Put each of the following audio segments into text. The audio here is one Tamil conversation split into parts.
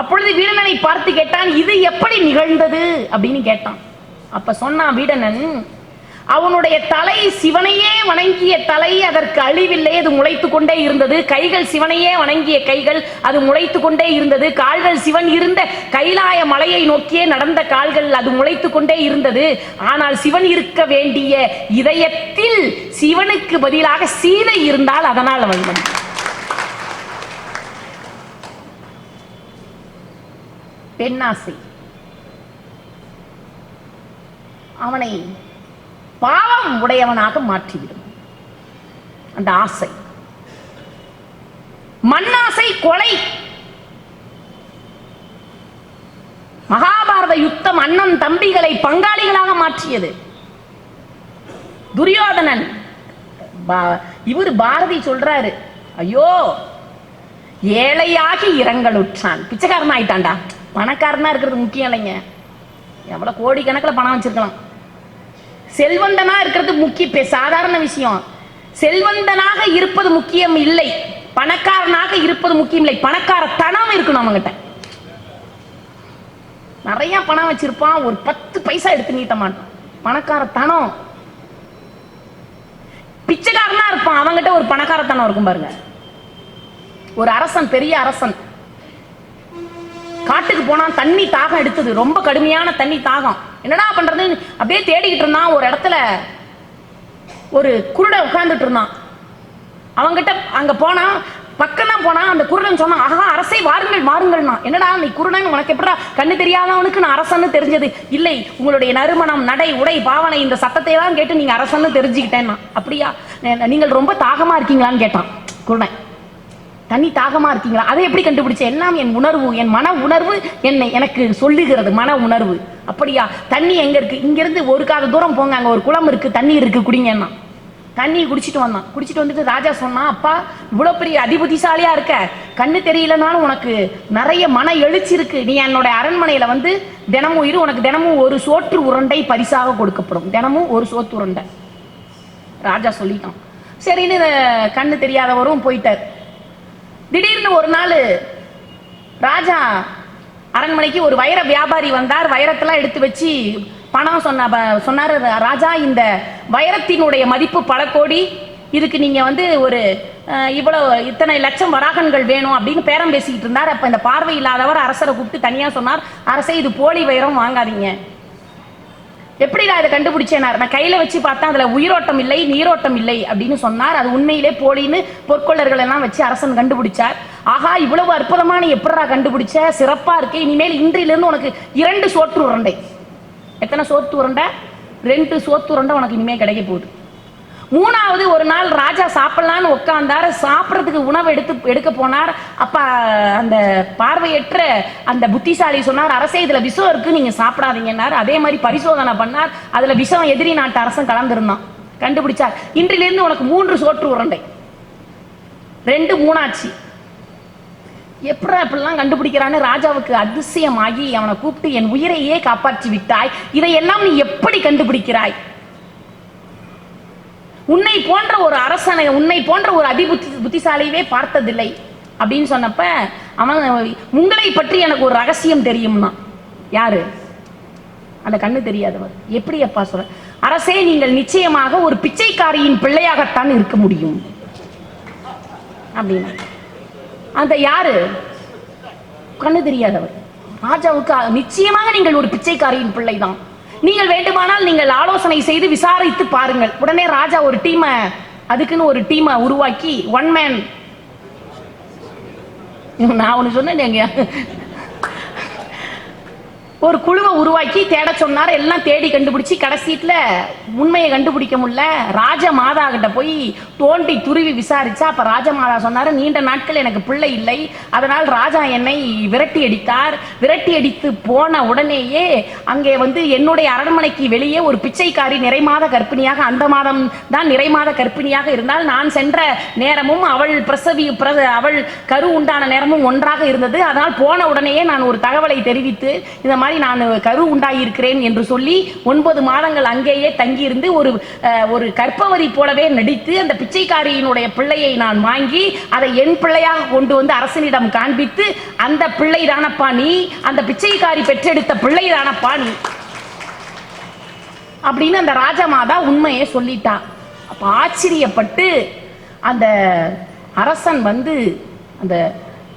அப்பொழுது வீடனனை பார்த்து கேட்டான் இது எப்படி நிகழ்ந்தது? அப்படின்னு கேட்டான். அப்ப சொன்னான் வீடனன் அவனுடைய தலை சிவனையே வணங்கிய தலை அதற்கு அழிவில்லை அது முளைத்து கொண்டே இருந்தது. கைகள் சிவனையே வணங்கிய கைகள் அது முளைத்து கொண்டே இருந்தது. கால்கள் சிவன் இருந்த கைலாய மலையை நோக்கியே நடந்த கால்கள் அது முளைத்து கொண்டே இருந்தது. ஆனால் சிவன் இருக்க வேண்டிய இதயத்தில் சிவனுக்கு பதிலாக சீதை இருந்தால் அதனால் அவன் பெண்ணாசை. அவனை பாவம் உடையவனாக மாற்றிவிடும். அந்த ஆசை. மண்ணாசை கொலை. மகாபாரத யுத்தம் அண்ணன் தம்பிகளை பங்காளிகளாக மாற்றியது. துரியோதனன் பா- இவர் பாரதி சொல்றாரு ஐயோ ஏழையாகி இரங்கலுற்றான். பிச்சைக்காரன் ஆயிட்டான்டா பணக்காரனா இருக்கிறது முக்கியம் இல்லைங்க. எவ்வளவு கோடி பணம் வச்சிருக்கலாம். செல்வந்தனா இருக்கிறது முக்கிய சாதாரண விஷயம். செல்வந்தனாக இருப்பது முக்கியம் இல்லை. பணக்காரனாக இருப்பது முக்கியம் இல்லை. பணக்கார தனம் இருக்கணும் அவங்ககிட்ட நிறைய பணம் வச்சிருப்பான். ஒரு பத்து பைசா எடுத்து நீட்ட மாட்டான். பணக்கார தனம். பிச்சைக்காரனா இருப்பான். அவங்கிட்ட ஒரு பணக்காரத்தனம் இருக்கும் பாருங்க. ஒரு அரசன் பெரிய அரசன். காட்டுக்கு போனான் தண்ணி தாகம் எடுத்தது. ரொம்ப கடுமையான தண்ணி தாகம். என்னடா பண்றது அப்படியே தேடிக்கிட்டு இருந்தான். ஒரு இடத்துல ஒரு குருடை உட்கார்ந்துட்டு இருந்தான். அவங்கிட்ட அங்க போனா பக்கம் தான் போனா அந்த குருடன் சொன்னான் ஆஹா அரசை வாருங்கள் வாருங்கள்னா. என்னடா நீ குருடன்? உனக்கு எப்படா கண்ணு தெரியாதவனுக்கு நான் அரசன்னு தெரிஞ்சது? இல்லை உங்களுடைய நறுமணம் நடை உடை பாவனை இந்த சத்தத்தை தான் கேட்டு நீங்க அரசன்னு தெரிஞ்சுக்கிட்டேன்னா. அப்படியா? நீங்கள் ரொம்ப தாகமா இருக்கீங்களான்னு கேட்டான். குருடன். தண்ணி தாகமா இருக்கீங்களா? அதை எப்படி கண்டுபிடிச்ச? எல்லாம் என் உணர்வு என் மன உணர்வு என்னை எனக்கு சொல்லுகிறது மன உணர்வு. அப்படியா? தண்ணி எங்க இருக்கு? இங்கேருந்து ஒரு காத தூரம் போங்க. அங்க ஒரு குளம் இருக்கு. தண்ணி இருக்கு குடிங்கன்னா. தண்ணி குடிச்சிட்டு வந்தான். குடிச்சிட்டு வந்துட்டு ராஜா சொன்னான் அப்பா இவ்வளவு பெரிய அதிபுத்திசாலியா இருக்க. கண்ணு தெரியலனாலும் உனக்கு நிறைய மன எழுச்சி இருக்கு. நீ என்னோட அரண்மனையில வந்து தினமும் இரு. உனக்கு தினமும் ஒரு சோற்று உருண்டை பரிசாக கொடுக்கப்படும். தினமும் ஒரு சோற்று உருண்டை. ராஜா சொல்லிட்டான். சரின்னு கண்ணு தெரியாதவரும் போயிட்டார். திடீர்னு ஒரு நாள் ராஜா அரண்மனைக்கு ஒரு வைர வியாபாரி வந்தார். வைரத்தெல்லாம் எடுத்து வச்சு பணம் சொன்ன சொன்னார் ராஜா. இந்த வைரத்தினுடைய மதிப்பு பல கோடி. இதுக்கு நீங்கள் வந்து ஒரு இவ்வளோ இத்தனை லட்சம் வராகன்கள் வேணும் அப்படின்னு பேரம் பேசிக்கிட்டு இருந்தார். அப்போ இந்த பார்வை இல்லாதவர் அரசரை கூப்பிட்டு தனியாக சொன்னார். அரசே இது போலி வைரம் வாங்காதீங்க. எப்படி நான் இதை கண்டுபிடிச்சேனார்? நான் கையில வச்சு பார்த்தா அதுல உயிரோட்டம் இல்லை நீரோட்டம் இல்லை அப்படின்னு சொன்னார். அது உண்மையிலே போலின்னு பொற்கொள்ளர்கள் எல்லாம் வச்சு அரசன் கண்டுபிடிச்சார். ஆஹா இவ்வளவு அற்புதமான எப்படா கண்டுபிடிச்ச? சிறப்பா இருக்கு இனிமேல் இன்றிலிருந்து உனக்கு இரண்டு சோற்று உருண்டை. எத்தனை சோற்று உருண்டை? ரெண்டு சோத்து உருண்டை உனக்கு இனிமேல் கிடைக்க போகுது. மூணாவது ஒரு நாள் ராஜா சாப்பிடலான்னு உட்கார்ந்தார். சாப்பிட்றதுக்கு உணவு எடுத்து எடுக்க போனார். அப்ப அந்த பார்வையற்ற அந்த புத்திசாலி சொன்னார் அரசே இதில் விஷம் இருக்குது நீங்கள் சாப்பிடாதீங்கன்னார். அதே மாதிரி பரிசோதனை பண்ணார். அதில் விஷம் எதிரி நாட்டு அரசன் கலந்துருந்தான். கண்டுபிடிச்சார். இன்றிலிருந்து உனக்கு மூன்று சோற்று உருண்டை. ரெண்டு மூணாச்சு. எப்படா இப்படிலாம் கண்டுபிடிக்கிறான்னு ராஜாவுக்கு அதிசயமாகி அவனை கூப்பிட்டு என் உயிரையே காப்பாற்றி விட்டாய் இதையெல்லாம் நீ எப்படி கண்டுபிடிக்கிறாய்? உன்னை போன்ற ஒரு அரசனை உன்னை போன்ற ஒரு அதிபுத்தி புத்திசாலியவே பார்த்ததில்லை. அப்படின்னு சொன்னப்ப அவன் உங்களை பற்றி எனக்கு ஒரு ரகசியம் தெரியும்னா யாரு? அந்த கண்ணு தெரியாதவர். எப்படி அப்பா சொல்ற? அரசே நீங்கள் நிச்சயமாக ஒரு பிச்சைக்காரியின் பிள்ளையாகத்தான் இருக்க முடியும். அப்படின்னு. அந்த யாரு? கண்ணு தெரியாதவர். ராஜாவுக்கு நிச்சயமாக நீங்கள் ஒரு பிச்சைக்காரியின் பிள்ளைதான். நீங்கள் வேண்டுமானால் நீங்கள் ஆலோசனை செய்து விசாரித்து பாருங்கள். உடனே ராஜா ஒரு டீமை அதுக்குன்னு ஒரு டீமை உருவாக்கி ஒன் மேன் நான் ஒன்று சொன்னேன் ஒரு குழுவை உருவாக்கி தேட சொன்னார். எல்லாம் தேடி கண்டுபிடிச்சி கடைசீட்டில் உண்மையை கண்டுபிடிக்க முடியல. ராஜ மாதா கிட்ட போய் தோண்டி துருவி விசாரிச்சா அப்போ ராஜ மாதா நீண்ட நாட்கள் எனக்கு பிள்ளை இல்லை. அதனால் ராஜா என்னை விரட்டி அடித்தார். விரட்டி அடித்து போன உடனேயே அங்கே வந்து என்னுடைய அரண்மனைக்கு வெளியே ஒரு பிச்சைக்காரி நிறைமாத கர்ப்பிணியாக அந்த மாதம் தான் நிறைமாத கர்ப்பிணியாக இருந்தால் நான் சென்ற நேரமும் அவள் பிரசவி அவள் கரு உண்டான நேரமும் ஒன்றாக இருந்தது. அதனால் போன உடனேயே நான் ஒரு தகவலை தெரிவித்து இந்த மாதிரி மாதிரி நான் கரு உண்டாகியிருக்கிறேன் என்று சொல்லி ஒன்பது மாதங்கள் அங்கேயே தங்கியிருந்து ஒரு ஒரு கற்பவரி போலவே நடித்து அந்த பிச்சைக்காரியினுடைய பிள்ளையை நான் வாங்கி அதை என் பிள்ளையாக கொண்டு வந்து அரசனிடம் காண்பித்து அந்த பிள்ளை தானப்பா நீ அந்த பிச்சைக்காரி பெற்றெடுத்த பிள்ளை தானப்பா நீ. அப்படின்னு அந்த ராஜமாதா உண்மையை சொல்லிட்டான் அப்ப ஆச்சரியப்பட்டு அந்த அரசன் வந்து அந்த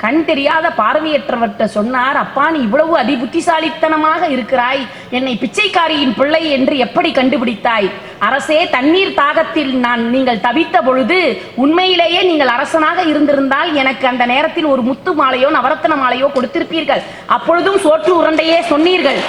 கண் தெரியாத பார்வையற்றவர்கிட்ட சொன்னார் அப்பா நீ இவ்வளவு அதிபுத்திசாலித்தனமாக இருக்கிறாய். என்னை பிச்சைக்காரியின் பிள்ளை என்று எப்படி கண்டுபிடித்தாய்? அரசே தண்ணீர் தாகத்தில் நான் நீங்கள் தவித்த பொழுது உண்மையிலேயே நீங்கள் அரசனாக இருந்திருந்தால் எனக்கு அந்த நேரத்தில் ஒரு முத்து மாலையோ நவரத்ன மாலையோ கொடுத்திருப்பீர்கள். அப்பொழுதும் சோற்று உருண்டையே சொன்னீர்கள்.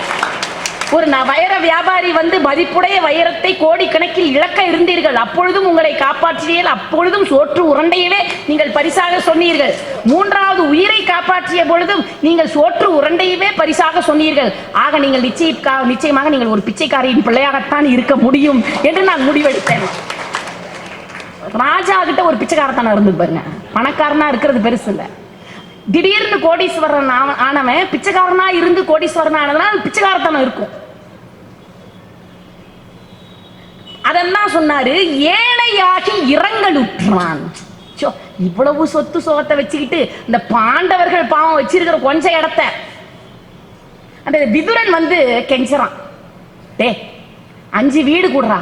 ஒரு ந- வைர வியாபாரி வந்து மதிப்புடைய வைரத்தை கோடிக்கணக்கில் இழக்க இருந்தீர்கள். அப்பொழுதும் உங்களை காப்பாற்றியீர்கள் அப்பொழுதும் சோற்று உருண்டையவே நீங்கள் பரிசாக சொன்னீர்கள். மூன்றாவது உயிரை காப்பாற்றிய பொழுதும் நீங்கள் சோற்று உருண்டையவே பரிசாக சொன்னீர்கள். ஆக நீங்கள் நிச்சய நிச்சயமாக நீங்கள் ஒரு பிச்சைக்காரியின் பிள்ளையாகத்தான் இருக்க முடியும் என்று நான் முடிவெடுத்தேன். ராஜா கிட்ட ஒரு பிச்சைக்காரத்தான இருந்து பாருங்க. பணக்காரனா இருக்கிறது பெருசு இல்லை. திடீர்னு கோடீஸ்வரன் ஆனவன் பிச்சைக்காரனா இருந்து கோடீஸ்வரன் ஆனதுனால பிச்சைக்காரத்தனம் இருக்கும். அதெல்லாம் சொன்னாரு ஏழையாகி இறங்கலுற்றான் சோ, இவ்வளவு சொத்து சோகத்தை வச்சுக்கிட்டு இந்த பாண்டவர்கள் பாவம் வச்சிருக்கிற கொஞ்ச இடத்த. அந்த விதுரன் வந்து கெஞ்சறான். டே அஞ்சு வீடு கூடுறா.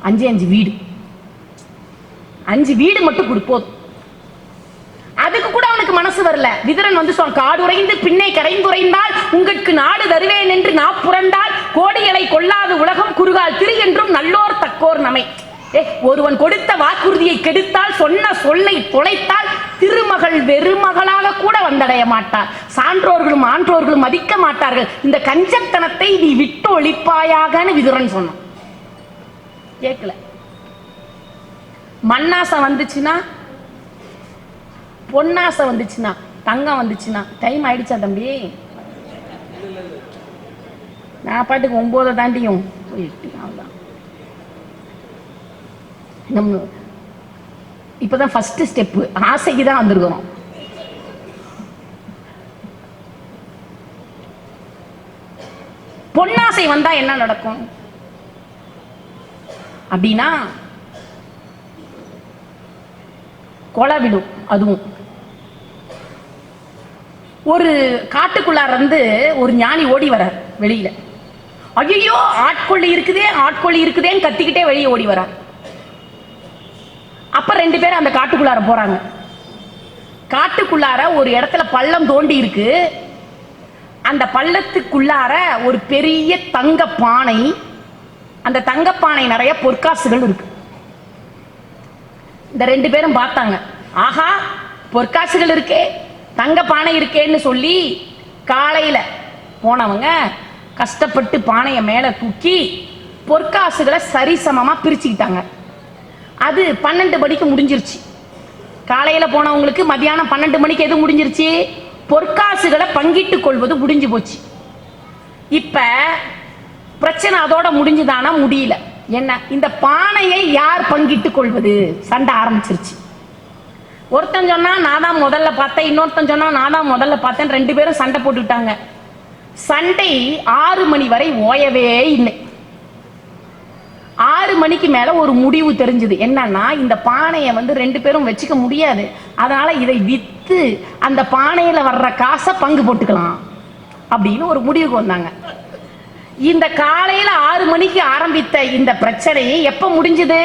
அஞ்சு அஞ்சு வீடு. அஞ்சு வீடு மட்டும் கொடு போதும். அதுக்கு கூட அவனுக்கு மனசு வரல. விதுரன் வந்து சொல் காடுறைந்து பின்னே கரைந்துரைந்தால் உங்களுக்கு நாடு தருவேன் என்று நான் புரண்டால் கோடிகளை கொள்ளாத உலகம் குறுகால் திரு என்றும் நல்லோர் தக்கோர் நமை. ஏ ஒருவன் கொடுத்த வாக்குறுதியை கெடுத்தால் சொன்ன சொல்லை தொலைத்தால் திருமகள் வெறுமகளாக கூட வந்தடைய மாட்டார். சான்றோர்களும் ஆன்றோர்களும் மதிக்க மாட்டார்கள். இந்த கஞ்சத்தனத்தை நீ விட்டு ஒழிப்பாயாகன்னு விதுரன் சொன்னான். கேட்கல மண்ணாசை வந்துச்சுன்னா பொன்னாசை வந்துச்சுன்னா தங்கம் வந்துச்சுன்னா டைம் ஆயிடுச்சா தம்பி? நான் பாட்டுக்கு ஒன்போதை தாண்டியும். போயிட்டு அவ்வளோதான் நம்ம இப்பதான் ஃபர்ஸ்ட் ஸ்டெப் ஆசைக்கு தான் வந்திருக்கிறோம். பொன்னாசை வந்தா என்ன நடக்கும்? அப்படின்னா கொலை விடும் அதுவும். ஒரு காட்டுக்குள்ளார இருந்து ஒரு ஞானி ஓடி வரார் வெளியில. ஐயோ ஆட்கொள்ளி இருக்குதே ஆட்கொள்ளி இருக்குதேன்னு கத்திக்கிட்டே வெளியே ஓடி வரார். அப்ப ரெண்டு பேரும் அந்த காட்டுக்குள்ளார போறாங்க. காட்டுக்குள்ளார ஒரு இடத்துல பள்ளம் தோண்டி இருக்கு. அந்த பள்ளத்துக்குள்ளார ஒரு பெரிய தங்க பானை அந்த தங்க பானை நிறைய பொற்காசுகள் இருக்கு. இந்த ரெண்டு பேரும் பார்த்தாங்க. ஆஹா பொற்காசுகள் இருக்கே. தங்க பானை இருக்கேன்னு சொல்லி காலையில் போனவங்க கஷ்டப்பட்டு பானையை மேலே தூக்கி பொற்காசுகளை சரிசமமாக பிரிச்சுக்கிட்டாங்க. அது பன்னெண்டு மணிக்கு முடிஞ்சிருச்சு. காலையில் போனவங்களுக்கு மதியானம் பன்னெண்டு மணிக்கு எது முடிஞ்சிருச்சு? பொற்காசுகளை பங்கிட்டு கொள்வது முடிஞ்சு போச்சு. இப்போ பிரச்சனை அதோட முடிஞ்சுதானா முடியல. என்ன? இந்த பானையை யார் பங்கிட்டு கொள்வது? சண்டை ஆரம்பிச்சிருச்சு. ஒருத்தன் சொன்னா நான் தான் முதல்ல பார்த்தேன் இன்னொருத்தன் சொன்னா நான் தான் முதல்ல பார்த்தேன் ரெண்டு பேரும் சண்டை போட்டுக்கிட்டாங்க. சண்டை ஆறு மணி வரை ஓயவே இல்லை. ஆறு மணிக்கு மேல ஒரு முடிவு தெரிஞ்சது. என்னன்னா இந்த பானையை வந்து ரெண்டு பேரும் வச்சுக்க முடியாது. அதனால இதை வித்து அந்த பானையில வர்ற காசை பங்கு போட்டுக்கலாம் அப்படின்னு ஒரு முடிவுக்கு வந்தாங்க. இந்த காலையில ஆறு மணிக்கு ஆரம்பித்த இந்த பிரச்சனையை எப்ப முடிஞ்சது?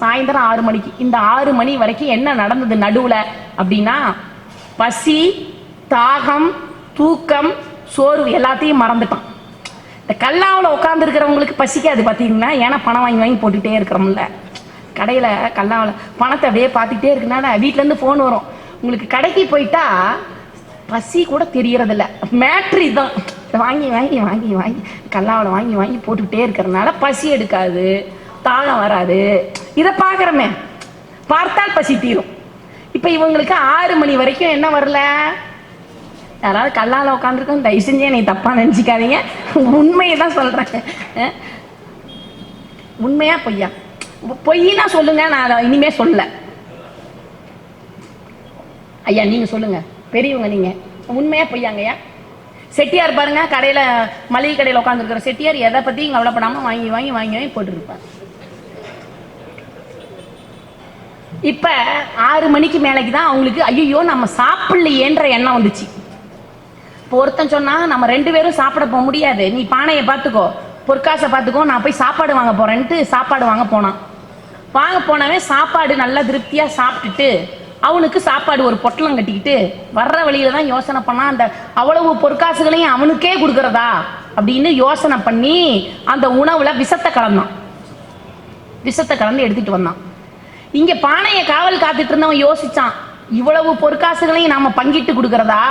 சாயந்தரம் ஆறு மணிக்கு. இந்த ஆறு மணி வரைக்கும் என்ன நடந்தது நடுவுல? அப்படின்னா பசி தாகம் தூக்கம் சோர்வு எல்லாத்தையும் மறந்துட்டான். இந்த கல்லாவில் உட்கார்ந்து இருக்கிறவங்களுக்கு பசிக்காது பார்த்தீங்கன்னா ஏன்னா பணம் வாங்கி வாங்கி போட்டுக்கிட்டே இருக்கிறோம்ல. கடையில் கல்லாவில் பணத்தை அப்படியே பார்த்துக்கிட்டே இருக்கனால வீட்டிலேருந்து ஃபோன் வரும். உங்களுக்கு கடைக்கு போயிட்டா பசி கூட தெரியறதில்ல. மேட்ரு இதுதான் வாங்கி வாங்கி வாங்கி வாங்கி கல்லாவில் வாங்கி வாங்கி போட்டுக்கிட்டே இருக்கிறதுனால பசி எடுக்காது தாளம் வராது. இதை பார்க்குறோமே. பார்த்தால் பசி தீரும். இப்போ இவங்களுக்கு ஆறு மணி வரைக்கும் என்ன வரல? யாராவது கல்லால் உட்காந்துருக்கோம் தயவு செஞ்சு என்னை தப்பா நினச்சிக்காதீங்க. உண்மையை தான் சொல்கிறேன் உண்மையா பொய்யா? பொய்னா சொல்லுங்க நான் அதை இனிமே சொல்லல. ஐயா நீங்க சொல்லுங்க. பெரியவங்க நீங்க. உண்மையா பொய்யாங்கய்யா? செட்டியார் பாருங்க கடையில மளிகை கடையில உட்காந்துருக்குற செட்டியார் எதை பத்தியும் கவலைப்படாம வாங்கி வாங்கி வாங்கி வாங்கி போட்டுருப்பார். இப்போ ஆறு மணிக்கு மேலேக்கு தான் அவங்களுக்கு ஐயோ நம்ம சாப்பிடலையேன்ற எண்ணம் வந்துச்சு. இப்போ ஒருத்தன் சொன்னால் நம்ம ரெண்டு பேரும் சாப்பிட போக முடியாது. நீ பானையை பார்த்துக்கோ பொற்காசை பார்த்துக்கோ நான் போய் சாப்பாடு வாங்க போகிறேன்ட்டு சாப்பாடு வாங்க போனான். வாங்க போனவன் சாப்பாடு நல்லா திருப்தியாக சாப்பிட்டுட்டு அவனுக்கு சாப்பாடு ஒரு பொட்டலம் கட்டிக்கிட்டு வர்ற வழியில தான் யோசனை பண்ணான். அந்த அவ்வளவு பொற்காசுகளையும் அவனுக்கே கொடுக்குறதா? அப்படின்னு யோசனை பண்ணி அந்த உணவில் விஷத்தை கலந்தான். விஷத்தை கலந்து எடுத்துகிட்டு வந்தான். இங்க பானையை காவல் காத்துட்டு இருந்தவன் யோசிச்சான் இவ்வளவு பொற்காசுகளையும் நாம பங்கிட்டு கொடுக்கறதா?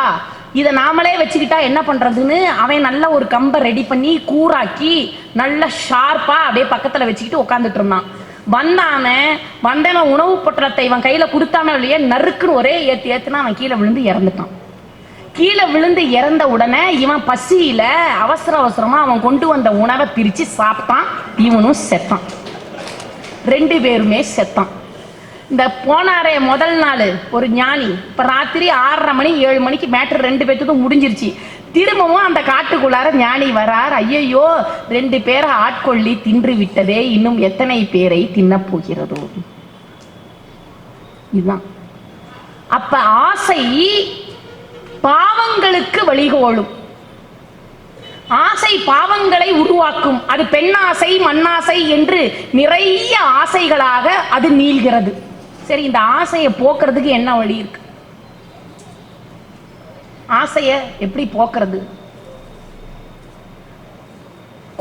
இதை நாமளே வச்சுக்கிட்டா என்ன பண்றதுன்னு அவன் நல்ல ஒரு கம்பை ரெடி பண்ணி கூராக்கி நல்ல ஷார்ப்பா அப்படியே பக்கத்துல வச்சுக்கிட்டு உட்காந்துட்டு இருந்தான். வந்தான வந்தவன் உணவு பொட்டலத்தை இவன் கையில கொடுத்தான இல்லையே நறுக்குன்னு ஒரே ஏத்து ஏத்துனா அவன் கீழே விழுந்து இறந்துட்டான். கீழே விழுந்து இறந்த உடனே இவன் பசியில அவசர அவசரமா அவன் கொண்டு வந்த உணவை பிரிச்சு சாப்பிட்டான் இவனும் செத்தான். ரெண்டு பேருமே செத்தான். இந்த போனாரே முதல் நாள் ஒரு ஞானி. இப்போ ராத்திரி ஆறரை மணி ஏழு மணிக்கு மேட்ரு ரெண்டு பேர்த்துக்கும் முடிஞ்சிருச்சு. திரும்பவும் அந்த காட்டுக்குள்ளார ஞானி வரார். ஐயையோ ரெண்டு பேரை ஆட்கொள்ளி தின்று விட்டதே. இன்னும் எத்தனை பேரை தின்னப் போகிறதோ? இதுதான். அப்ப ஆசை பாவங்களுக்கு வழிகோலும். ஆசை பாவங்களை உருவாக்கும். அது பெண்ணாசை மண்ணாசை என்று நிறைய ஆசைகளாக அது நீள்கிறது. சரி இந்த ஆசையை போக்குறதுக்கு என்ன வழி இருக்கு? ஆசைய எப்படி போக்குறது?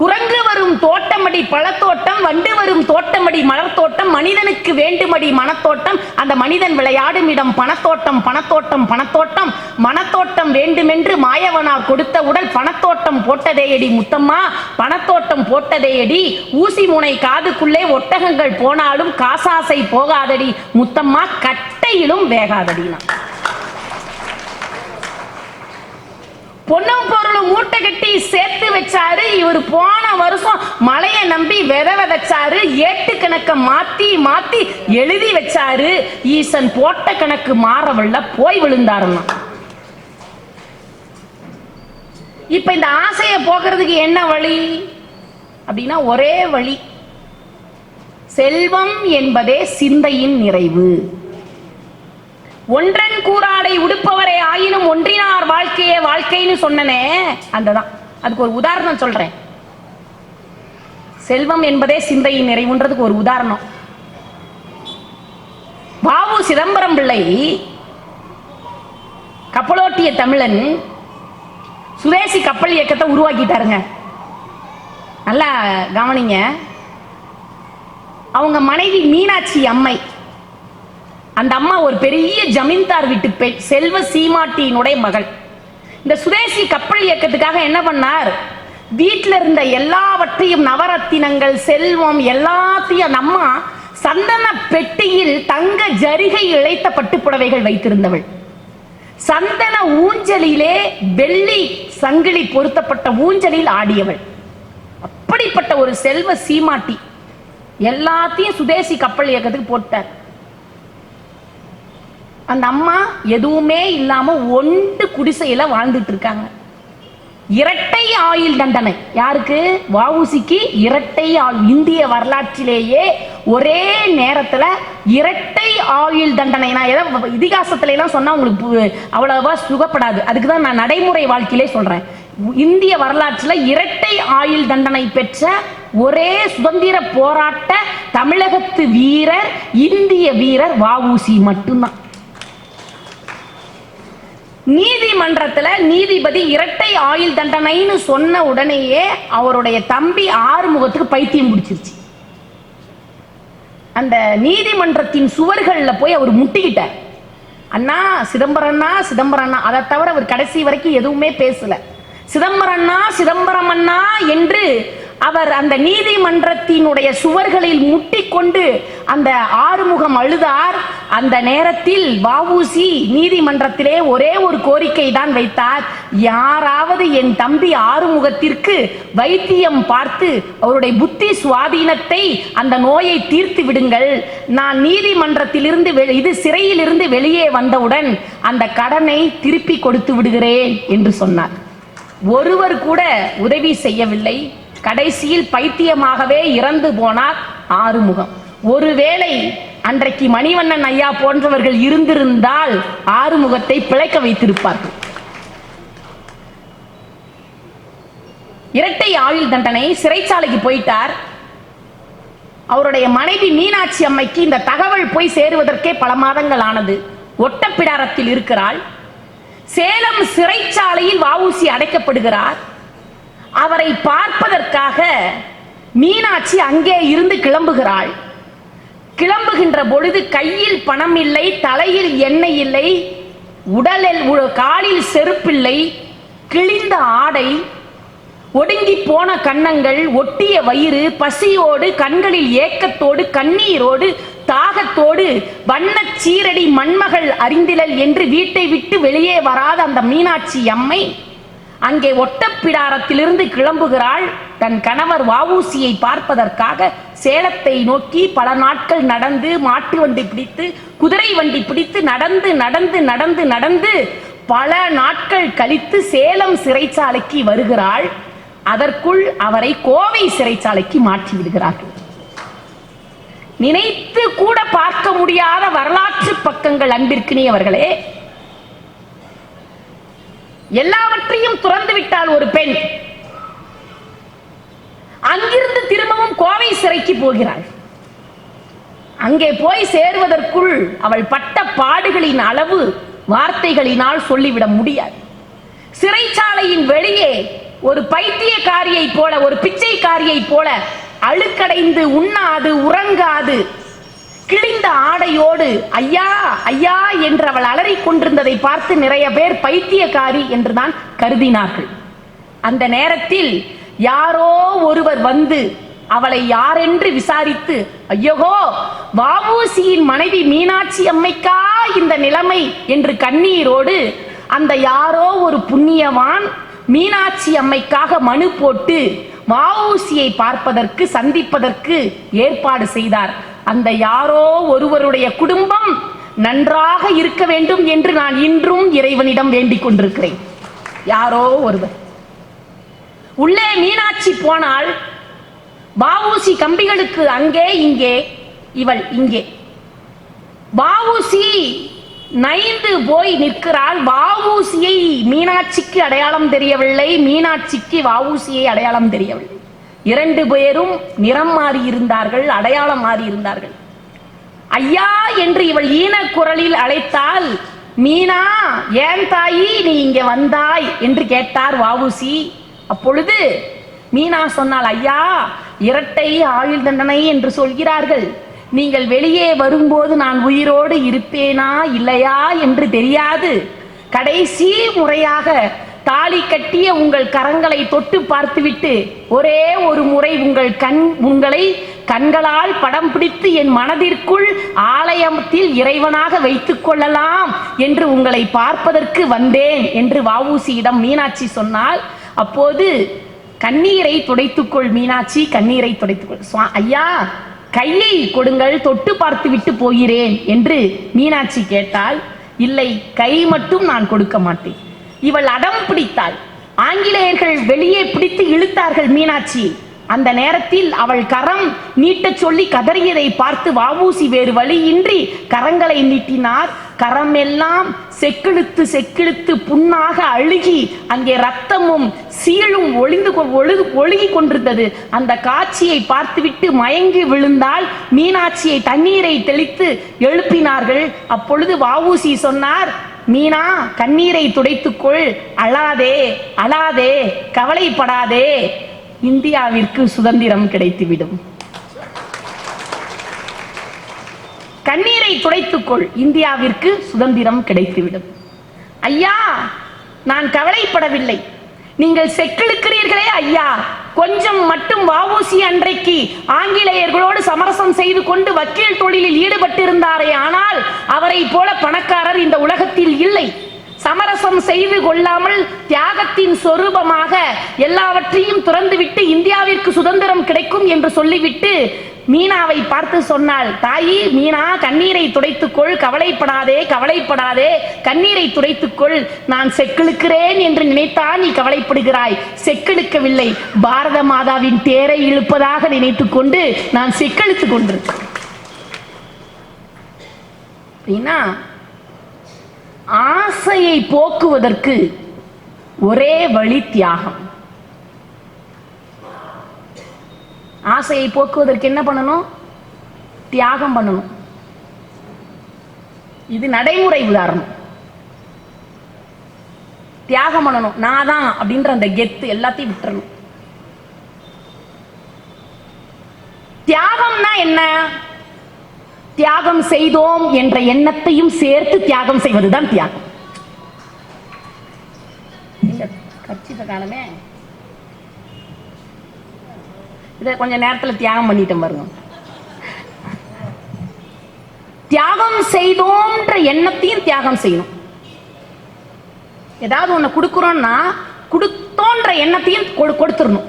குரங்கு வரும் தோட்டமடி பழத்தோட்டம் வண்டு வரும் தோட்டமடி மலர் தோட்டம் மனிதனுக்கு வேண்டுமடி மனத்தோட்டம். அந்த மனிதன் விளையாடும் இடம் பணத்தோட்டம் பணத்தோட்டம் பணத்தோட்டம். மனத்தோட்டம் வேண்டுமென்று மாயவனார் கொடுத்த உடல் பணத்தோட்டம் போட்டதேயடி முத்தம்மா. பணத்தோட்டம் போட்டதேயடி. ஊசி முனை காதுக்குள்ளே ஒட்டகங்கள் போனாலும் காசாசை போகாதடி முத்தம்மா. கட்டையிலும் வேகாதடினா பொண்ணும் பொருளும் மூட்டை கட்டி சேர்த்து வச்சாரு. இவர் போன வருஷம் மலையை நம்பி வித விதைச்சாரு. ஏட்டு கணக்க மாத்தி மாத்தி எழுதி வச்சாரு. ஈசன் போட்ட கணக்கு மாறவள்ள போய் விழுந்தாருன்னா இப்ப இந்த ஆசையை போக்குறதுக்கு என்ன வழி? அப்படின்னா ஒரே வழி. செல்வம் என்பதே சிந்தையின் நிறைவு. ஒன்றன் கூறாடை உடுப்பவரை ஆயினும் ஒன்று வாழ்க்கைன்னு சொன்னனே அந்ததான். அதுக்கு ஒரு உதாரணம் சொல்றேன். செல்வம் என்பதே சிந்தையின் நிறைவுன்றதுக்கு ஒரு உதாரணம். பாபு சிதம்பரம் பிள்ளை கப்பலோட்டிய தமிழன் சுதேசி கப்பல் இயக்கத்தை உருவாக்கிட்டாருங்க. நல்லா கவனிங்க. அவங்க மனைவி மீனாட்சி அம்மை அந்த அம்மா ஒரு பெரிய ஜமீன்தார் வீட்டு பெண் செல்வ சீமாட்டியினுடைய மகள். இந்த சுதேசி கப்பல் இயக்கத்துக்காக என்ன பண்ணார்? வீட்டில் இருந்த எல்லாவற்றையும் நவரத்தினங்கள் செல்வம் எல்லாத்தையும் அந்த அம்மா சந்தன பெட்டியில் தங்க ஜரிகை இழைத்த பட்டுப்புடவைகள் வைத்திருந்தவள். சந்தன ஊஞ்சலிலே வெள்ளி சங்கிலி பொருத்தப்பட்ட ஊஞ்சலில் ஆடியவள். அப்படிப்பட்ட ஒரு செல்வ சீமாட்டி எல்லாத்தையும் சுதேசி கப்பல் இயக்கத்துக்கு போட்டார். அந்த அம்மா எதுவுமே இல்லாம ஒன்று குடிசையில வாழ்ந்துட்டு இருக்காங்க. இரட்டை ஆயுள் தண்டனை. யாருக்கு? வஉசிக்கு இரட்டை ஆயுள். இந்திய வரலாற்றிலேயே ஒரே நேரத்துல இரட்டை ஆயுள் தண்டனை நான் ஏதோ இதிகாசத்துல எல்லாம் சொன்னா உங்களுக்கு பு- அவ்வளவா சுகப்படாது. அதுக்கு தான் நான் நடைமுறை வாழ்க்கையிலே சொல்றேன். இந்திய வரலாற்றுல இரட்டை ஆயுள் தண்டனை பெற்ற ஒரே சுதந்திர போராட்ட தமிழகத்து வீரர் இந்திய வீரர் வாவூசி மட்டும்தான். நீதிமன்றத்தில் நீதிபதி இரட்டை ஆயுள் தண்டனைன்னு சொன்ன உடனேயே அவருடைய தம்பி ஆறுமுகத்துக்கு பைத்தியம் பிடிச்சிருச்சு. அந்த நீதிமன்றத்தின் சுவர்களில் போய் அவர் முட்டிக்கிட்டார். அண்ணா சிதம்பரம்னா சிதம்பரம்னா அதை தவிர அவர் கடைசி வரைக்கும் எதுவுமே பேசல. சிதம்பரம்னா சிதம்பரம் அண்ணா என்று அவர் அந்த நீதிமன்றத்தினுடைய சுவர்களில் முட்டிக்கொண்டு அந்த ஆறுமுகம் அழுதார். அந்த நேரத்தில் வஉசி நீதிமன்றத்திலே ஒரே ஒரு கோரிக்கை தான் வைத்தார். யாராவது என் தம்பி ஆறுமுகத்திற்கு வைத்தியம் பார்த்து அவருடைய புத்தி சுவாதீனத்தை அந்த நோயை தீர்த்து விடுங்கள். நான் நீதிமன்றத்திலிருந்து இது சிறையிலிருந்து வெளியே வந்தவுடன் அந்த கடனை திருப்பி கொடுத்து விடுகிறேன் என்று சொன்னார். ஒருவர் கூட உதவி செய்யவில்லை. கடைசியில் பைத்தியமாகவே இறந்து போனார் ஆறுமுகம். ஒருவேளை அன்றைக்கு மணிவண்ணன் ஐயா போன்றவர்கள் இருந்திருந்தால் ஆறுமுகத்தை பிழைக்க வைத்திருப்பார்கள். இரட்டை ஆயுள் தண்டனை சிறைச்சாலைக்கு போயிட்டார். அவருடைய மனைவி மீனாட்சி அம்மைக்கு இந்த தகவல் போய் சேருவதற்கே பல மாதங்கள் ஆனது. ஒட்டப்பிடாரத்தில் இருக்கிறாள். சேலம் சிறைச்சாலையில் வாவூசி அடைக்கப்படுகிறார். அவரை பார்ப்பதற்காக மீனாட்சி அங்கே இருந்து கிளம்புகிறாள். கிளம்புகின்ற பொழுது கையில் பணம் இல்லை தலையில் எண்ணெய் இல்லை உடலில் காலில் செருப்பில்லை கிழிந்த ஆடை ஒடுங்கி போன கன்னங்கள் ஒட்டிய வயிறு பசியோடு கண்களில் ஏக்கத்தோடு கண்ணீரோடு தாகத்தோடு வண்ண சீரடி மண்மகள் அறிந்திலல் என்று வீட்டை விட்டு வெளியே வராத அந்த மீனாட்சி அம்மை அங்கே ஒட்டப்பிடாரத்திலிருந்து கிளம்புகிறாள் தன் கணவர் வாவூசியை பார்ப்பதற்காக சேலத்தை நோக்கி பல நாட்கள் நடந்து மாட்டு வண்டி பிடித்து குதிரை வண்டி பிடித்து நடந்து நடந்து நடந்து நடந்து பல நாட்கள் கழித்து சேலம் சிறைச்சாலைக்கு வருகிறாள். அதற்குள் அவரை கோவை சிறைச்சாலைக்கு மாற்றி விடுகிறார்கள். நினைத்து கூட பார்க்க முடியாத வரலாற்று பக்கங்கள் அன்பிற்கினியவர்களே எல்லாவற்றையும் துறந்து விட்டாள் ஒரு பெண். அங்கிருந்து திரும்பவும் கோவை சிறைக்கு போகிறாள். அங்கே போய் சேருவதற்குள் அவள் பட்ட பாடுகளின் அளவு வார்த்தைகளினால் சொல்லிவிட முடியாது. சிறைச்சாலையின் வெளியே ஒரு பைத்தியக்காரியை போல ஒரு பிச்சைக்காரியை போல அழுக்கடைந்து உண்ணாது உறங்காது கிழிந்த ஆடையோடு ஐயா ஐயா என்று அவள் அலறி கொண்டிருந்ததை பார்த்து நிறைய பேர் பைத்தியக்காரி என்றுதான் கருதினார்கள். அந்த நேரத்தில் யாரோ ஒருவர் வந்து அவளை யாரென்று விசாரித்து ஐயகோ வாவூசியின் மனைவி மீனாட்சி அம்மைக்கா இந்த நிலைமை என்று கண்ணீரோடு அந்த யாரோ ஒரு புண்ணியவான் மீனாட்சி அம்மைக்காக மனு போட்டு வாவூசியை பார்ப்பதற்கு சந்திப்பதற்கு ஏற்பாடு செய்தார். அந்த யாரோ ஒருவருடைய குடும்பம் நன்றாக இருக்க வேண்டும் என்று நான் இன்றும் இறைவனிடம் வேண்டிக் கொண்டிருக்கிறேன். யாரோ ஒருவர். உள்ளே மீனாட்சி போனால் வாவூசி கம்பிகளுக்கு அங்கே இங்கே இவள் இங்கே. வாவூசி நைந்து போய் நிற்கிறாள். வாவூசியை மீனாட்சிக்கு அடையாளம் தெரியவில்லை. மீனாட்சிக்கு வாவூசியை அடையாளம் தெரியவில்லை. இரண்டு பேரும் நிறம் மாறி இருந்தார்கள் அடையாளம் மாறி இருந்தார்கள். ஐயா என்று இவள் ஈன குரலில் அழைத்தால் மீனா ஏன் தாயி நீ இங்க வந்தாய்? என்று கேட்டார் வாவுசி. அப்பொழுது மீனா சொன்னால் ஐயா இரட்டை ஆயுள் தண்டனை என்று சொல்கிறார்கள். நீங்கள் வெளியே வரும்போது நான் உயிரோடு இருப்பேனா இல்லையா என்று தெரியாது. கடைசி முறையாக தாலி கட்டிய உங்கள் கரங்களை தொட்டு பார்த்துவிட்டு ஒரே ஒரு முறை உங்கள் கண் உங்களை கண்களால் படம் பிடித்து என் மனதிற்குள் ஆலயத்தில் இறைவனாக வைத்துக் கொள்ளலாம் என்று உங்களை பார்ப்பதற்கு வந்தேன் என்று வாவூசியிடம் மீனாட்சி சொன்னால் அப்போது கண்ணீரை துடைத்துக்கொள் மீனாட்சி கண்ணீரை துடைத்துக்கொள். ஐயா கையை கொடுங்கள் தொட்டு பார்த்து விட்டு போகிறேன் என்று மீனாட்சி கேட்டால் இல்லை கை மட்டும் நான் கொடுக்க மாட்டேன். இவள் அடம் பிடித்தாள். ஆங்கிலேயர்கள் வெளியே பிடித்து இழுத்தார்கள் மீனாட்சி. அந்த நேரத்தில் அவள் கரம் நீட்டச் சொல்லி கதறியதை பார்த்து வாவூசி வேறு வழியின்றி கரங்களை நீட்டினார். கரம் எல்லாம் செக்கிழுத்து செக்கிழுத்து புண்ணாக அழுகி அங்கே ரத்தமும் சீழும் ஒளிந்து கொ- ஒழுகு ஒழுகி கொண்டிருந்தது. அந்த காட்சியை பார்த்துவிட்டு மயங்கி விழுந்தால் மீனாட்சியை தண்ணீரை தெளித்து எழுப்பினார்கள். அப்பொழுது வாவூசி சொன்னார் மீனா கண்ணீரை துடைத்துக்கொள். அழாதே அழாதே கவலைப்படாதே. இந்தியாவிற்கு சுதந்திரம் கிடைத்துவிடும். கண்ணீரை துடைத்துக்கொள். இந்தியாவிற்கு சுதந்திரம் கிடைத்துவிடும். ஐயா நான் கவலைப்படவில்லை. நீங்கள் செக்கிழுக்கிறீர்களே ஐயா. கொஞ்சம் மட்டும் வாவூசி அன்றைக்கு ஆங்கிலேயர்களோடு சமரசம் செய்து கொண்டு வக்கீல் தொழிலில் ஈடுபட்டிருந்தாரே ஆனால் அவரை போல பணக்காரர் இந்த உலகத்தில் இல்லை. சமரசம் செய்து கொள்ளாமல் தியாகத்தின் சொரூபமாக எல்லாவற்றையும் துறந்துவிட்டு இந்தியாவிற்கு சுதந்திரம் கிடைக்கும் என்று சொல்லிவிட்டு மீனாவை பார்த்து சொன்னாள் தாயி மீனா கண்ணீரை துடைத்துக்கொள் கவலைப்படாதே கவலைப்படாதே கண்ணீரை துடைத்துக்கொள். நான் செக்கிழுக்கிறேன் என்று நினைத்தால் நீ கவலைப்படுகிறாய். செக்கிழுக்கவில்லை. பாரத மாதாவின் தேரை இழுப்பதாக நினைத்துக்கொண்டு நான் செக்கெழுத்துக் கொண்டிருக்கேன் அப்படின்னா ஆசையை போக்குவதற்கு ஒரே வழி தியாகம். ஆசையை போக்குவதற்கு என்ன பண்ணணும்? தியாகம் பண்ணணும். இது நடைமுறை உதாரணம். தியாகம் பண்ணணும். நான் தான் அப்படின்ற அந்த கெத்து எல்லாத்தையும் விட்டுறணும். தியாகம்னா என்ன? தியாகம் செய்தோம் என்ற எண்ணத்தையும் சேர்த்து தியாகம் செய்வதுதான் தியாகம். கட்சி காலமே இதை கொஞ்ச நேரத்துல தியாகம் பண்ணிட்டேன் பாருங்க. தியாகம் செய்தோம்ன்ற எண்ணத்தையும் தியாகம் செய்யணும். ஏதாவது ஒண்ணு கொடுக்குறோம்னா கொடுத்தோன்ற எண்ணத்தையும் கொடுத்துடணும்.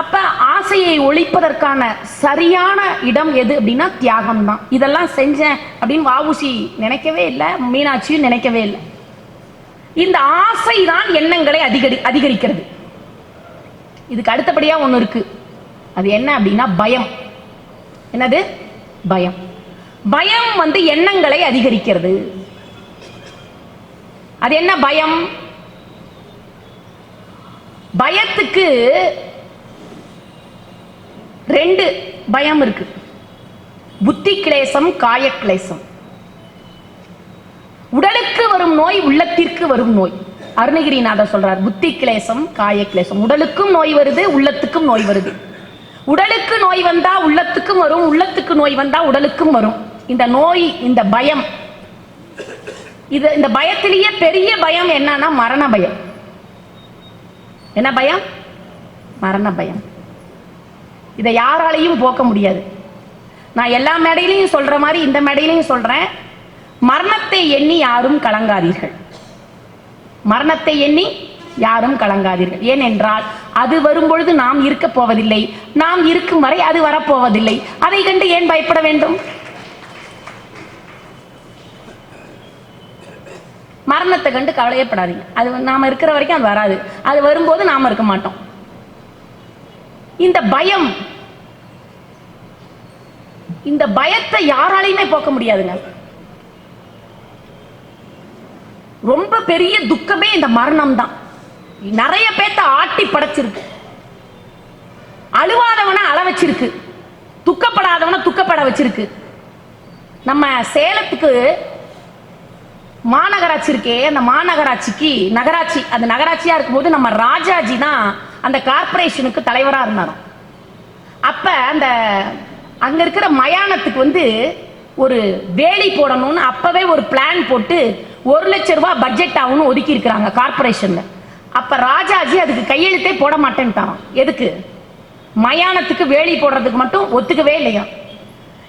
அப்ப ஆசையை ஒழிப்பதற்கான சரியான இடம் எது அப்படின்னா தியாகம் தான் இதெல்லாம் செஞ்சேன் அப்படின்னு வாவுசி நினைக்கவே இல்லை மீனாட்சியும் நினைக்கவே இல்லை. இந்த ஆசை தான் எண்ணங்களை அதிகரி அதிகரிக்கிறது. இதுக்கு அடுத்தபடியா ஒன்று இருக்கு. அது என்ன அப்படின்னா பயம். என்னது? பயம். பயம் வந்து எண்ணங்களை அதிகரிக்கிறது. அது என்ன பயம்? பயத்துக்கு ரெண்டு பயம் இருக்கு. புத்தி கிளேசம் காய கிளேசம். உடலுக்கு வரும் நோய் உள்ளத்திற்கு வரும் நோய். அருணகிரிநாதர் சொல்றார் புத்தி கிளேசம் காய கிளேசம். உடலுக்கும் நோய் வருது உள்ளத்துக்கும் நோய் வருது. உடலுக்கு நோய் வந்தா உள்ளத்துக்கும் வரும் உள்ளத்துக்கு நோய் வந்தா உடலுக்கும் வரும். இந்த நோய் இந்த பயம் இது இந்த பயத்திலேயே பெரிய பயம் என்னன்னா மரண பயம். என்ன பயம்? மரண பயம். இதை யாராலையும் போக்க முடியாது. நான் எல்லா மேடையிலையும் சொல்ற மாதிரி இந்த மேடையிலையும் சொல்றேன். மரணத்தை எண்ணி யாரும் கலங்காதீர்கள். மரணத்தை எண்ணி யாரும் கலங்காதீர்கள். ஏனென்றால் அது வரும்பொழுது நாம் இருக்க போவதில்லை. நாம் இருக்கும் வரை அது வரப்போவதில்லை. அதை கண்டு ஏன் பயப்பட வேண்டும்? மரணத்தை கண்டு கவலையப்படாதீங்க. அது நாம இருக்கிற வரைக்கும் அது வராது. அது வரும்போது நாம இருக்க மாட்டோம். இந்த பயம் இந்த பயத்தை யாராலையுமே போக்க முடியாதுங்க. ரொம்ப பெரிய துக்கமே இந்த மரணம் தான் நிறைய பேத்த ஆட்டி படைச்சிருக்கு. அழுவாதவனை அழ வச்சிருக்கு. துக்கப்படாதவனை துக்கப்பட வச்சிருக்கு. நம்ம சேலத்துக்கு மாநகராட்சி இருக்கே அந்த மாநகராட்சிக்கு நகராட்சி அந்த நகராட்சியா இருக்கும்போது நம்ம ராஜாஜி தான் அந்த கார்ப்பரேஷனுக்கு தலைவரா இருந்தாராம். அப்ப அந்த அங்க இருக்கிற மயானத்துக்கு வந்து ஒரு வேலி போடணும்னு அப்பவே ஒரு பிளான் போட்டு ஒரு லட்ச ரூபா பட்ஜெட் ஆகும்னு ஒதுக்கி இருக்கிறாங்க கார்ப்பரேஷன்ல அப்ப ராஜாஜி அதுக்கு கையெழுத்தே போட மாட்டேன்ட்டான். எதுக்கு? மயானத்துக்கு வேலி போடுறதுக்கு மட்டும் ஒத்துக்கவே இல்லையா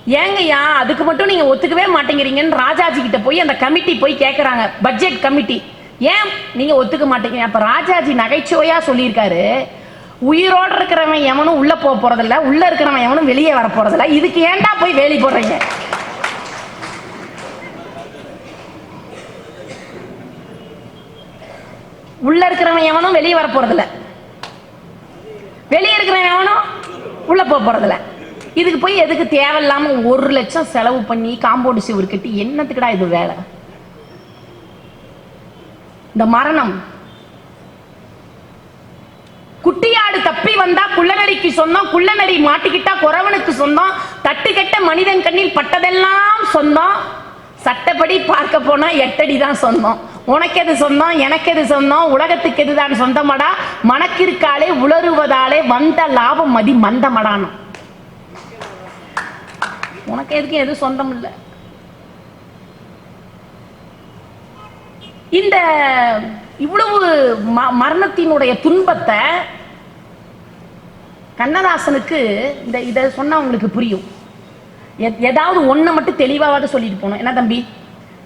ஏங்கய்யா அதுக்கு மட்டும் நீங்க ஒத்துக்கவே மாட்டேங்கிறீங்கன்னு ராஜாஜி கிட்ட போய் அந்த கமிட்டி போய் கேட்குறாங்க பட்ஜெட் கமிட்டி ஏன் நீங்க ஒத்துக்க மாட்டேங்கிறீங்க? அப்ப ராஜாஜி நகைச்சுவையா சொல்லியிருக்காரு. உயிரோட இருக்கிறவன் எவனும் உள்ள போக போறதில்ல. உள்ள இருக்கிறவன் எவனும் வெளியே வர போறதில்ல. இதுக்கு ஏன்டா போய் வேலி போடுறீங்க? உள்ள இருக்கிறவன் எவனும் வெளியே வர போறதில்ல. வெளியே இருக்கிறவன் எவனும் உள்ள போக போறதில்ல. இதுக்கு போய் எதுக்கு தேவையில்லாம ஒரு லட்சம் செலவு பண்ணி காம்பவுண்ட் சுவர் கட்டி என்னத்துக்குடா இது வேலை? இந்த மரணம். குட்டியாடு தப்பி வந்தா குள்ளநரிக்கு சொந்தம் குள்ளநரி மாட்டிக்கிட்டா குறவனுக்கு சொந்தம் தட்டுக்கெட்ட மனிதன் கண்ணில் பட்டதெல்லாம் சொந்தம். சட்டப்படி பார்க்க போனா எட்டடி தான் சொந்தம் உனக்கு எது சொந்தம் எனக்கு எது சொந்தம் உலகத்துக்கு எதுதான் சொந்தமடா? மனக்கிற்காலே உளறுவதாலே வந்த லாபம் மதி மந்தமடானும் உனக்கு எதுக்கு எதுவும் சொந்தம் இல்லை. இந்த இவ்வளவு ம- மரணத்தினுடைய துன்பத்தை கண்ணதாசனுக்கு இந்த இதை சொன்னா உங்களுக்கு புரியும். ஏதாவது ஒன்றை மட்டும் தெளிவாவது சொல்லிட்டு போகணும். என்ன தம்பி?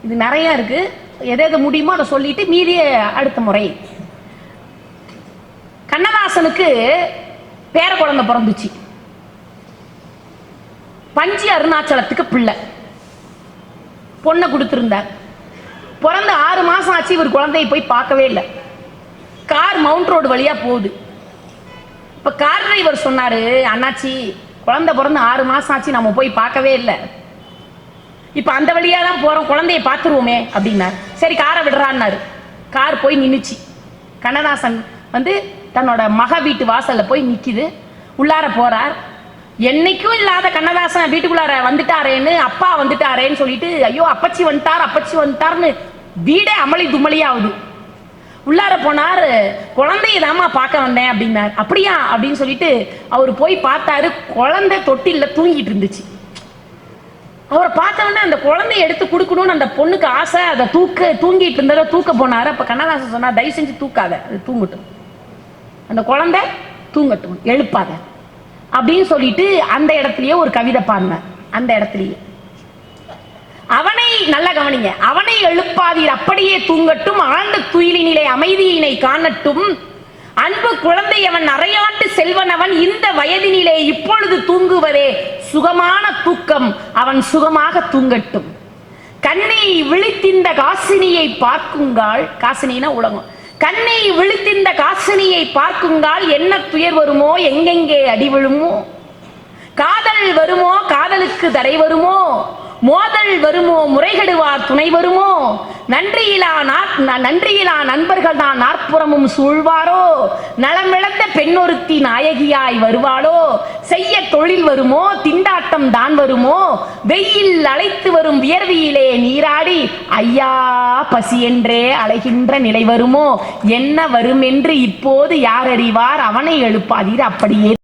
இது நிறையா இருக்கு. எதை எதை முடியுமோ அதை சொல்லிட்டு மீதிய அடுத்த முறை. கண்ணதாசனுக்கு பேர குழந்தை பிறந்துச்சு. பஞ்சு அருணாச்சலத்துக்கு பிள்ளை. பொண்ணை கொடுத்துருந்தார். பிறந்த ஆறு மாசம் ஆச்சு இவர் குழந்தைய போய் பார்க்கவே இல்லை. கார் மவுண்ட் ரோடு வழியா போகுது. இப்ப கார் டிரைவர் சொன்னாரு அண்ணாச்சி குழந்தை பிறந்து ஆறு மாதம் ஆச்சு நம்ம போய் பார்க்கவே இல்லை. இப்போ அந்த வழியாக தான் போகிறோம் குழந்தைய பார்த்துருவோமே அப்படின்னார். சரி காரை விடுறான்னாரு. கார் போய் நின்றுச்சு கண்ணதாசன் வந்து தன்னோட மக வீட்டு வாசலில் போய் நிற்கிது உள்ளார போகிறார் என்னைக்கும் இல்லாத கண்ணதாசன் வீட்டுக்குள்ளார வந்துட்டாரேன்னு அப்பா வந்துட்டாரேன்னு சொல்லிட்டு ஐயோ அப்பச்சி வந்துட்டார் அப்பச்சி வந்துட்டார்னு வீடே அமளி துமளியாகுது. உள்ளார போனார் குழந்தையதாம்மா பார்க்க வந்தேன் அப்படின்னார். அப்படியா? அப்படின்னு சொல்லிட்டு அவர் போய் பார்த்தாரு குழந்தை தொட்டிலில் தூங்கிட்டு இருந்துச்சு. அவரை பார்த்த உடனே அந்த குழந்தைய எடுத்து கொடுக்கணும்னு அந்த பொண்ணுக்கு ஆசை அதை தூக்க தூங்கிட்டு இருந்ததை தூக்க போனார். அப்போ கண்ணதாசன் சொன்னா தயவு செஞ்சு தூக்காத அது தூங்கட்டும். அந்த குழந்தை தூங்கட்டும் எழுப்பாத. அப்படின்னு சொல்லிட்டு அந்த இடத்துலயே ஒரு கவிதை பாடினார். அந்த இடத்துலயே. அவனை நல்ல கவனிங்க. அவனை எழுப்பாதீர். அப்படியே தூங்கட்டும். ஆழ்ந்த துயிலினிலே அமைதியினை காணட்டும். அன்பு குழந்தை அவன் அரையாண்டு செல்வன் அவன் இந்த வயதினிலே இப்பொழுது தூங்குவதே சுகமான தூக்கம். அவன் சுகமாக தூங்கட்டும். கண்ணை விழித்திந்த காசினியை பார்க்குங்கால் காசினா உலகம். கண்ணை விழித்திந்த காசினியை பார்க்குங்கால் என்ன துயர் வருமோ எங்கெங்கே அடி விழுமோ? காதல் வருமோ காதலுக்கு தடை வருமோ? மோதல் வருமோ முறைகெடுவார் துணை வருமோ? நன்றியிலா ந- நன்றியிலா நண்பர்கள் தான் நாற்புறமும் சூழ்வாரோ? நலமிழந்த பெண்ணொருத்தி நாயகியாய் வருவாளோ? செய்ய தொழில் வருமோ? திண்டாட்டம் தான் வருமோ? வெயில் அழைத்து வரும் வியர்வியிலே நீராடி ஐயா பசி என்றே அழைகின்ற நிலை வருமோ? என்ன வரும் என்று இப்போது யார் அறிவார்? அவனை எழுப்பாதீர் அப்படியே